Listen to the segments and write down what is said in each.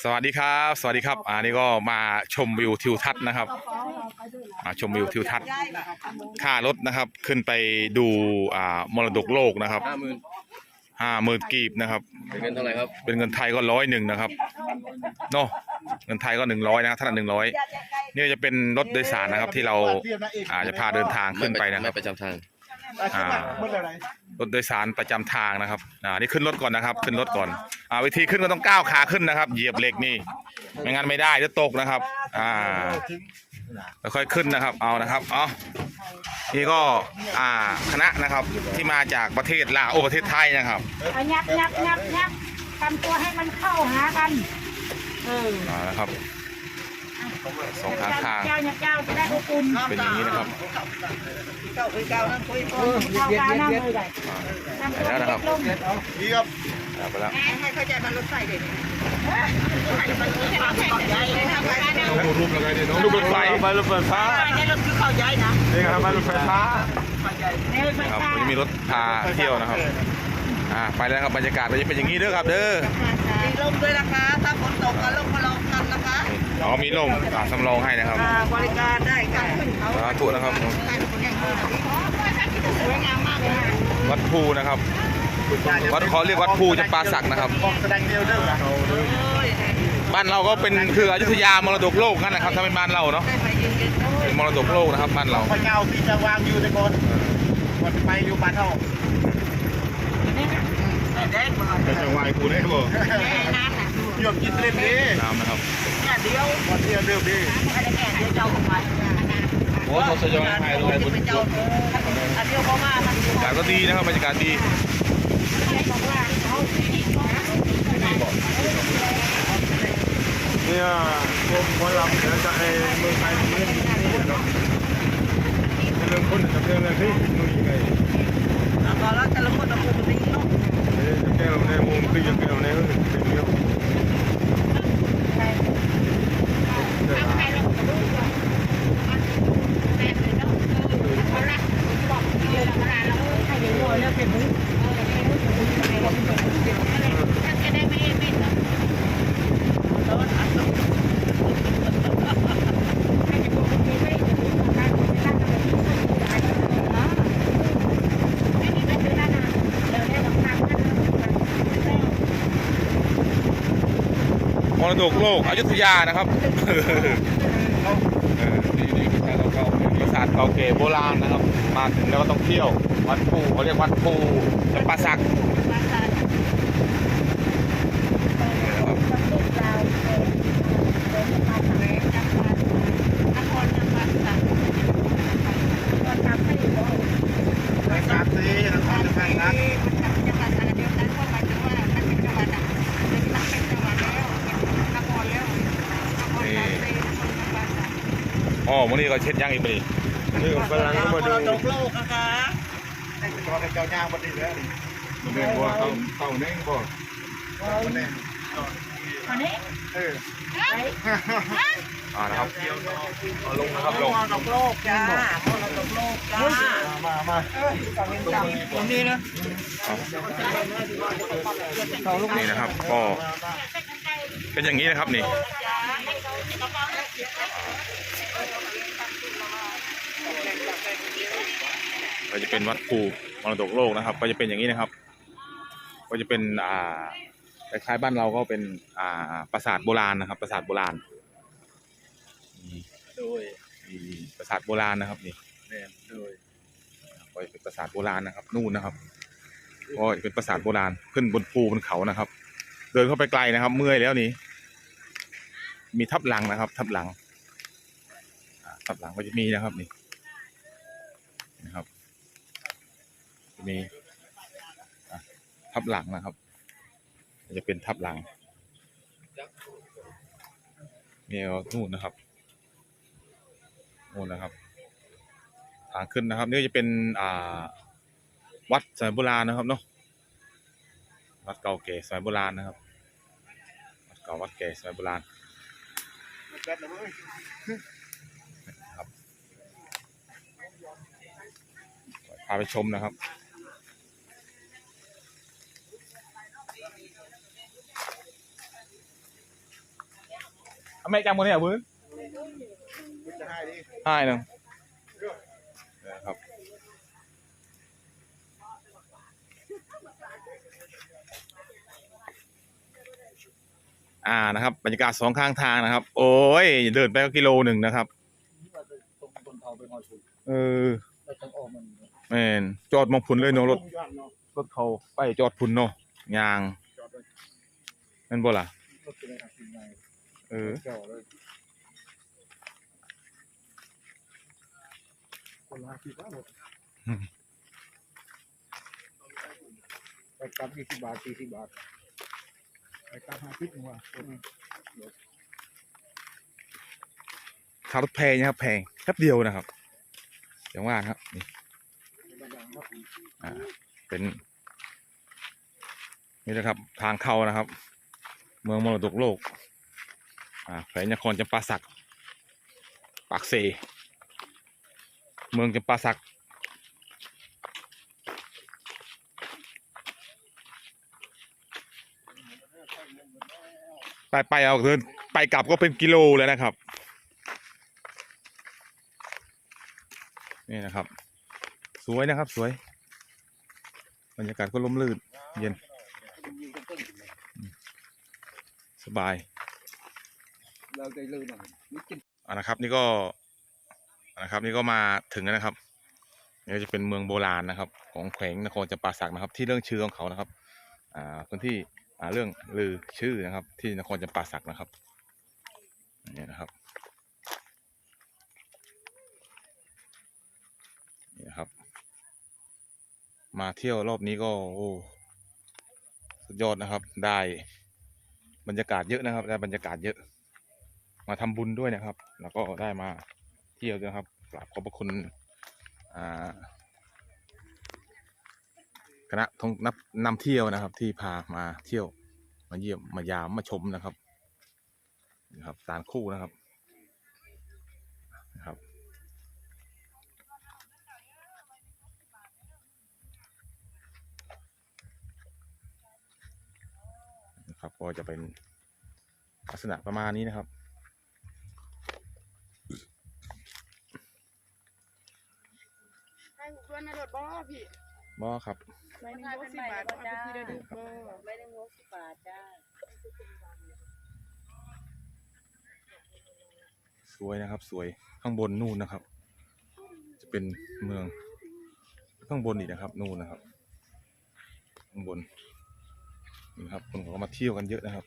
สวัสดีครับ สวัสดีครับ อันนี้ก็มาชมวิวทิวทัศน์นะครับ มาชมวิวทิวทัศน์ค่ารถนะครับ ขึ้นไปดูอ่ามรดกโลกนะครับห้าหมื่นห้าหมื่นกีบนะครับ เป็นเงินเท่าไหร่ครับ เป็นเงินไทยก็ร้อยหนึ่งนะครับเนาะเงินไทยก็หนึ่งร้อยนะท่านละหนึ่งร้อยนี่จะเป็นรถโดยสารนะครับที่เราอาจจะพาเดินทางขึ้นไปนะครับม่ประจำทางอ่ารถโดยสารประจำทางนะครับ อ่า นี่ขึ้นรถก่อนนะครับ ขึ้นรถก่อน อ่าวิธีขึ้นก็ต้องก้าวขาขึ้นนะครับ เหยียบเหล็กนี่ไม่งั้นไม่ได้จะตกนะครับ อ่าแล้วค่อยขึ้นนะครับ เอานะครับเอานี่ก็อ่าคณะนะครับที่มาจากประเทศลาวโอประเทศไทยนะครับเอายับยับยับยับทำตัวให้มันเข้าหากัน เอออ่านะครับสองขางทางเจ้าเนี่ยเจ้าจะได้อบอุ่นเป็นอย่างนี้นะครับเจ้าเก้าน้ำเลยได้ทำตัวไปแล้วนะครับ ลงนี่ครับเอาไปแล้วให้เข้าใจมันรถไฟเด็ดรูปอะไรเนี่ยน้องลูกรถไฟไปรถไฟฟ้าในรถคือเข้าย้ายนะนี่ครับไปรถไฟฟ้าในรถไฟนะครับฟ้าวันนี้มีรถพาเที่ยวนะครับอ่าไปแล้วครับบรรยากาศก็จะเป็นอย่างนี้เด้อครับ เด้อมีลมด้วยนะคะถ้าฝนตกก็ลมมาลองกันนะคะอ๋อมีลมอ่าสำรองให้นะครับอ่าบริการได้ค่ะขึ้นเขาสาธุนะครับสวยงามมากเลยนะวัดภูนะครับ วัดเขาเรียกวัดภูจำปาสักนะครับบอกแสดงเดียวเด้อบ้านเราก็เป็นคืออยุธยามรดกโลกนั่นแหละครับถ้าเป็นบ้านเราเนาะได้ไปยืนยืนเป็นมรดกโลกนะครับบ้านเราพะเงาที่จะวางอยู่ในบนวันไปอยู่บ้านเท่าแดงมาจะจะวางกูได้บ่แม่น้ำน่ะหยดกินเล่นดิน้ำนะครับเนี่ยเดียววันเที่ยวเดียวดิอะไรแก่เดียวเจ้าของมันโอ้เขาสยองให้ด้วยบนเจ้าอันเดียวเขามามันบรรยากาศก็ดีนะครับบรรยากาศดี เนี่ยพวกหมอลำเดี๋ยวจะให้เมืองไทยเล่นที่นี่เนาะเรื่องคนกับเรื่องอะไรที่มึงยังไง ก็แล้วแต่ละคนต้องพูดดีเนาะ เอ๊ะแก้วในมุมคือจะแก้วในก็คือเป็นเดียว ม รดกโลกอยุธยานะครับเออนี่นี่ปราสาทเก่าๆปราสาทเก่าแก่โบราณนะครับ มาถึงแล้วก็ต้องเที่ยว วัดภูเขาเรียกวัดภูจำปาสักนะครับ ไปสามสีนครจะไปนะ นี่ อ๋อมื้อนี้ก็เช็ดยังอีกปีนี่กำลังมาดูตกโลกนะคะให้ไปจอดในเจ้าย่างบัดนี้แล้วนี่มันเป็นว่าเขาเขาเน่งบ่มันเน่งอันนี้เอออ่านะครับเอาลงนะครับลงตกโลกจ้าตกโลกจ้ามามาตรงนี้นะนี่นะครับก็เป็นอย่างนี้นะครับนี่ ก็จะเป็นวัดภูมรดกโลกนะครับ ก็จะเป็นอย่างนี้นะครับ ก็จะเป็นอ่าคล้ายๆบ้านเราก็เป็นอ่าปราสาทโบราณนะครับ ปราสาทโบราณนี่โดยนี่ปราสาทโบราณนะครับนี่แม่โดยก็จะเป็นปราสาทโบราณนะครับ นู่นนะครับก็จะเป็นปราสาทโบราณขึ้นบนภูบนเขานะครับ เดินเข้าไปไกลนะครับ เมื่อยแล้วนี่มีทับหลังนะครับ ทับหลังอ่าทับหลังก็จะมีนะครับนี่นะครับจะ มีทับหลังนะครับ จะเป็นทับหลังนี่ก็นู่นนะครับนู่นนะครับ ทางขึ้นนะครับ นี่จะเป็นอ่าวัดสมัยโบราณนะครับเนาะวัดเก่าแก่สมัยโบราณนะครับวัดเก่าวัดแก่สมัยโบราณครับพาไปชมนะครับ เอาแม่จังมือเนี่ยพื้นจะให้ดิให้หนึ่งนะครับอ่านะครับบรรยากาศสองข้างทางนะครับ โอ้ยเดินไปก็กิโลหนึ่งนะครับตรงบนเขาไปหอยฝุ่นเออแล้วต้องออกมันแม่นจอดมองพุ่นเลยเนาะรถยานเนาะรถเขาไปจอดพุ่นเนาะยางจอดไว้นั่นบ่ล่ะ รถเป็นอะไรทำไง เออ เจ้าเลยคนละสิบาทหมดอืม ไปกลับยี่สิบบาทสี่สิบบาทไปกลับห้าสิบหนึ่งว่ะค่ารถแพงนะครับแพงแค่เดียวนะครับอย่างว่าครับนี่อ่าเป็นนี่นะครับทางเข้านะครับ เมืองมรดกโลก แขวงนครจำปาสัก ปากเซ เมืองจำปาสัก ไปไปเอาเดินไปกลับก็เป็นกิโลเลยนะครับ นี่นะครับ สวยนะครับสวย บรรยากาศก็ร่มรื่นเย็น สบาย เราใจลื่นหน่อยนี่กินอ่านะครับ นี่ก็อ่านะครับ นี่ก็มาถึงแล้วนะครับนี่จะเป็นเมืองโบราณนะครับ ของแขวงนครจำปาสักนะครับ ที่เรื่องชื่อของเขานะครับ อ่าพื้นที่อ่าเรื่องลือชื่อนะครับ ที่นครจำปาสักนะครับนี่นะครับนี่นะครับ มาเที่ยวรอบนี้ก็โอ้สุดยอดนะครับ ได้บรรยากาศเยอะนะครับ ได้บรรยากาศเยอะ มาทำบุญด้วยนะครับ แล้วก็ได้มาเที่ยวด้วยนครับกราบขอบพระคุณคณะท่องนับนำเที่ยวนะครับ ที่พามาเที่ยว มาเยี่ยมมายามมาชมนะครับนะครับสารคู่นะครับนะครับนะครับก็จะเป็นลักษณะประมาณนี้นะครับ ใช่ตัวในรถบ่พี่บ่ครับใบหนึ่งหกสิบบาทเอาไปทีละดึกบ่ใบหนึ่งหกสิบบาทจ้าสวยนะครับ สวยข้างบนนู่นนะครับ จะเป็นเมือง ข้างบนอีกนะครับ นู่นนะครับ ข้างบนนี่นะครับคนเขาก็มาเที่ยวกันเยอะนะครับ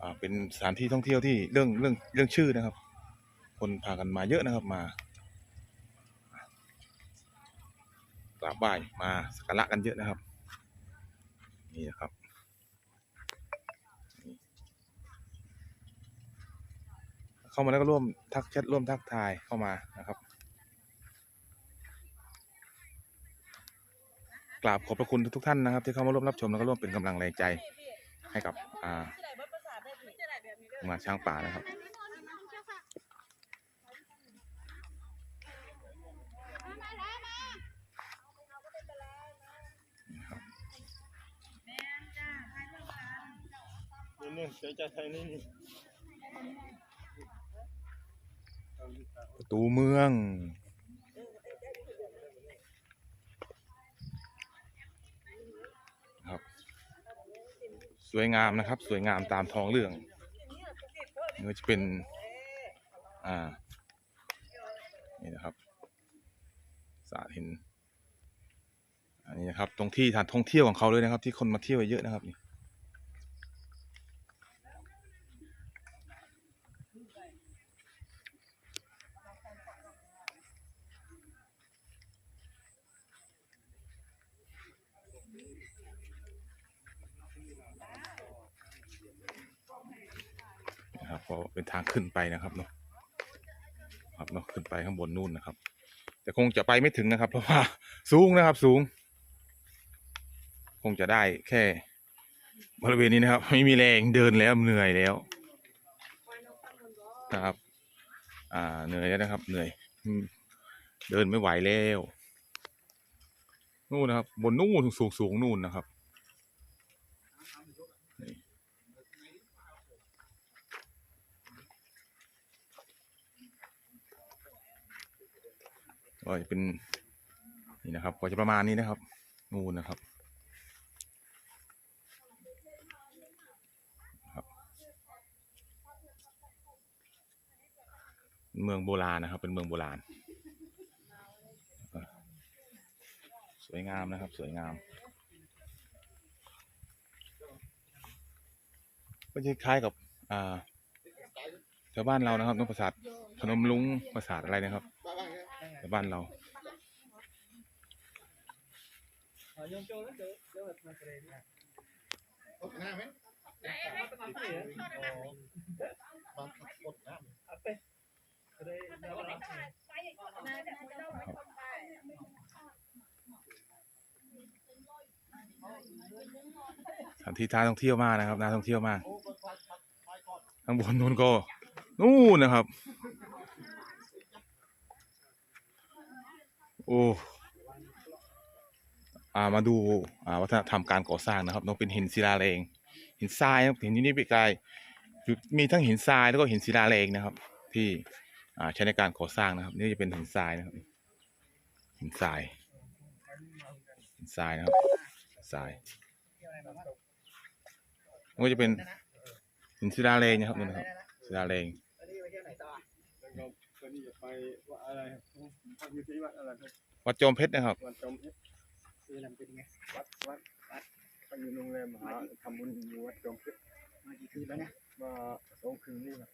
อ่าเป็นสถานที่ท่องเที่ยวที่เรื่องเรื่องเรื่องชื่อนะครับ คนพากันมาเยอะนะครับมา กราบไหว้มาสักการะกันเยอะนะครับ นี่นะครับเข้ามาแล้วก็ร่วมทักแชทร่วมทักทายเข้ามานะครับ กราบขอบพระคุณทุกๆท่านนะครับ ที่เข้ามาร่วมรับชมแล้วก็ร่วมเป็นกำลังแรงใจให้กับอ่าโรงงานช้างป่านะครับ นี่นี่ใจใจไทนี่นี่ประตูเมืองครับ สวยงามนะครับ สวยงามตามท้องเรื่องนี่จะเป็น อ่า นี่นะครับ สาดเห็นอันนี้นะครับ ตรงที่ทานท่องเที่ยวของเขาเลยนะครับ ที่คนมาเที่ยวเยอะนะครับนี่ นะครับก็เป็นทางขึ้นไปนะครับเนาะครับเนาะขึ้นไปข้างบนนู่นนะครับ แต่คงจะไปไม่ถึงนะครับ เพราะว่าสูงนะครับสูง คงจะได้แค่บริเวณนี้นะครับ ไม่มีแรงเดินแล้วเหนื่อยแล้วนะครับ อ่าเหนื่อยแล้วนะครับ เหนื่อยเดินไม่ไหวแล้ว นู่นนะครับ บนนู่นสูงสูงนู่นนะครับ ก็จะเป็นนี่นะครับ ก็จะประมาณนี้นะครับนู่นนะครับเมืองโบราณนะครับ เป็นเมืองโบราณ สวยงามนะครับ สวยงามก็จะคล้ายกับอ่าแถวบ้านเรานะครับนกประสาทพนมลุงประสาทอะไรนะครับ แถวบ้านเราสถานที่ท่าท่องเที่ยวมากนะครับน่าท่องเที่ยวมาก ข้างบนนู้นก็นู่นนะครับ อ้อ่ามาดูอ่าวัฒนธรรมการก่อสร้างนะครับต้องเป็นหินศิลาแรงหินทรายนะครับหินที่นี่เป็นกายจุดมีทั้งหินทรายแล้วก็หินศิลาแรงนะครับ ที่อ่าใช้ในการก่อสร้างนะครับ นี่จะเป็นหินทรายนะครับ หินทรายหินทรายนะครับทรายมันก็จะเป็นหินศิลาแรงนะครับนี่นะครับศิลาแรงเราตอนนี้จะไปว่าอะไรพักอยู่ที่วัดอะไรครับ วัดจอมเพชรนะครับ วัดจอมเพชรคือลำเป็นไง วัดวัดวัดไปอยู่โรงแรมหาทำบุญอยู่วัดจอมเพชรมากี่คืนแล้วนะมาสองคืนนี่ครับ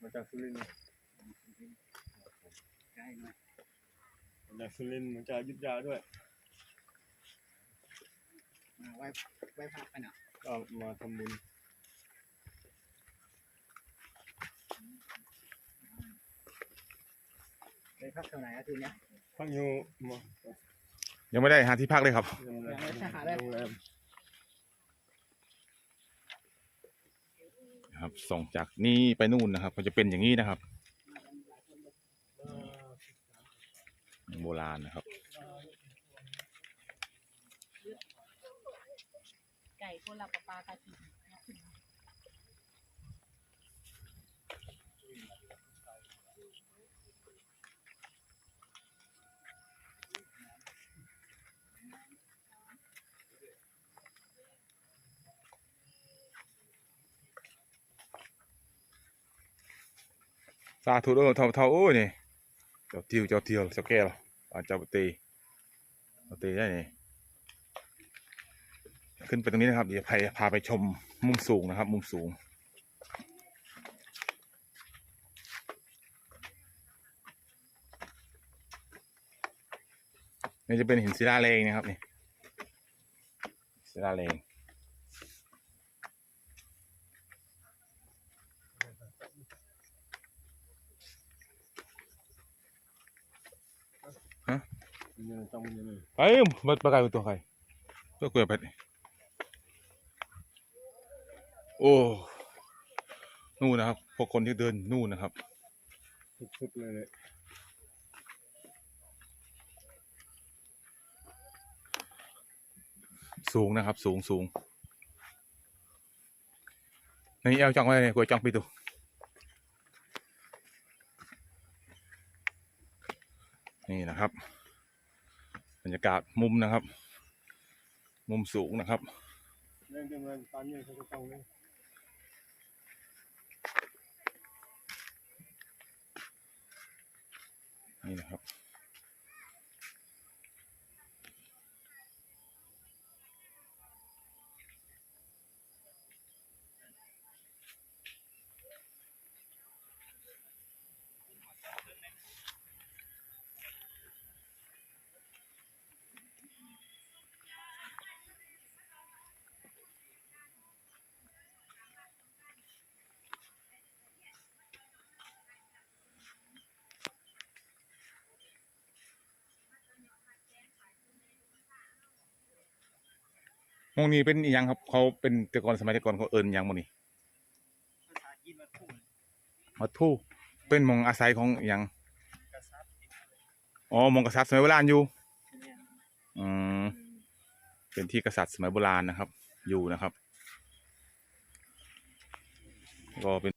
มาจากสุรินทร์ได้มามาจากสุรินทร์มาจากอยุทธยาด้วยมาไหว้ไหว้พระกันอะก็มาทำบุญ ไปพักเท่าไหร่อาคืนเนี้ยพักอยู่มายังไม่ได้หาที่พักเลยครับ โรงแรมยังไม่ได้หาเลยโรงแรมนะครับ ส่งจากนี้ไปนู่นนะครับก็จะเป็นอย่างนี้นะครับ โบราณนะครับ ไก่คนละกับปลากระถิ่น สาธุเด้อเท่าเท่าโอ้ยนี่เจ้าทิวเจ้าเทียวเจ้าแก้วอ่าเจ้าตีเจ้าตีได้นี่ขึ้นไปตรงนี้นะครับเดี๋ยวพาพาไปชมมุมสูงนะครับ มุมสูง นี่จะเป็นหินศิลาแรงนะครับนี่ศิลาแรง ฮะยังจำยังไงเอ้ยมันปลากายเป็นตัวใครตัวกล้วยเป็ดนี่โอ้นู่นนะครับพวกคนที่เดินนู่นนะครับสุดๆเลยเลยสูงนะครับ สูงสูงนี่เอาจังไว้เลยกล้วยจังไปดู นี่นะครับ บรรยากาศมุมนะครับ มุมสูงนะครับเรื่องที่มันตอนนี้เขาจะต้องเล่นนี่นะครับ มองนี้เป็นอหยังครับ เขาเป็นแต่ก่อนสมัยแต่ก่อนเขาเอิญยังมองนี้วัดทู่เป็นหมองอาศัยของอหยังอ๋อหมองกษัตริย์สมัยโบราณอยู่อืมเป็นที่กษัตริย์สมัยโบราณนะครับ อยู่นะครับ ก็เป็น